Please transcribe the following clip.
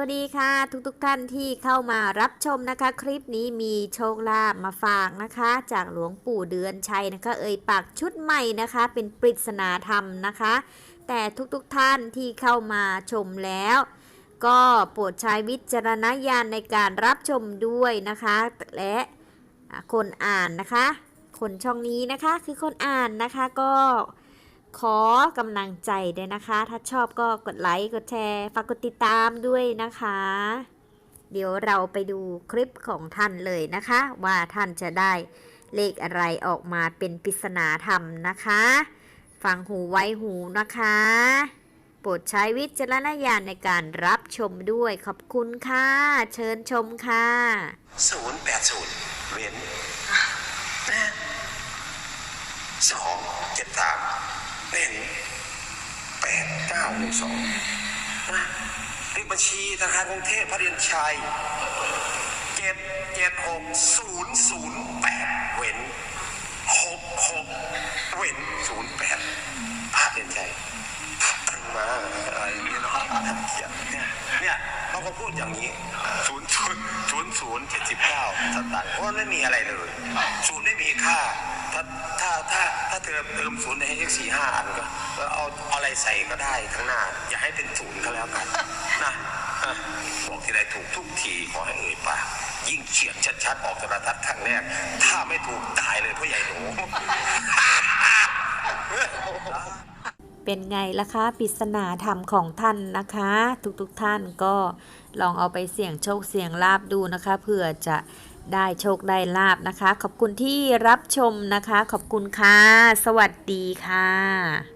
วัสดีค่ะ ทุกๆทท่านที่เข้ามารับชมนะคะ คลิปนี้มีโชคลาภมาฝากนะคะ จากหลวงปู่เดือนชัยนะคะ เอ่ยปากชุดใหม่นะคะ เป็นปริศนาธรรมนะคะ แต่ทุกๆทท่านที่เข้ามาชมแล้ว ก็โปรดใช้วิจารณญาณในการรับชมด้วยนะคะ และคนอ่านนะคะ คนช่องนี้นะคะคือคนอ่านนะคะก็ ขอกำลังใจด้วยนะคะ ถ้าชอบก็กดไลค์ กดแชร์ ฝากกดติดตามด้วยนะคะ เดี๋ยวเราไปดูคลิปของท่านเลยนะคะ ว่าท่านจะได้เลขอะไรออกมาเป็นปริศนาธรรมนะคะ ฟังหูไว้หูนะคะ โปรดใช้วิจารณญาณในการรับชมด้วย ขอบคุณค่ะ เชิญชมค่ะ ศูนย์แปดศูนย์เว้นสองเจ็ดสาม เป็นแปดเก้าหนึ่งสองเลขบัญชีธนาคารกรุงเทพพระเรียนชัยเจ็ดเจ็ดหกศูนย์ศูนย์แปดเว้นหกหกเว้นศูนย์แปดพระเรียนชัยตั้งมาอะไรอย่างเงี้ยเนาะเขียนเนี่ยเนี่ยเขาก็พูดอย่างนี้ศูนย์ศูนย์ศูนย์ศูนย์เจ็ดสิบเก้าสตางค์เพราะมันไม่มีอะไรเลยศูนย์ไม่มีค่าถ้าถ้าถ้าถ้า เธอเติมศูนย์ในให้สี่ห้าอันก็ก็เอาเอาอะไรใส่ก็ได้ข้างหน้า อย่าให้เป็นศูนย์ก็แล้วกันนะอะบอกทีไรถูกทุกทีขอให้เอ่ยปากยิ่งเขียนชัดๆออกโทรทัศน์ครั้งแรก ถ้าไม่ถูกตายเลยพ่อใหญ่หนูเป็นไงล่ะคะปริศนาธรรมของท่านนะคะ ทุกๆทท่านก็ลองเอาไปเสี่ยงโชคเสี่ยงลาบดูนะคะเผื่อจะ ได้โชคได้ลาบนะคะ ขอบคุณที่รับชมนะคะ ขอบคุณค่ะ สวัสดีค่ะ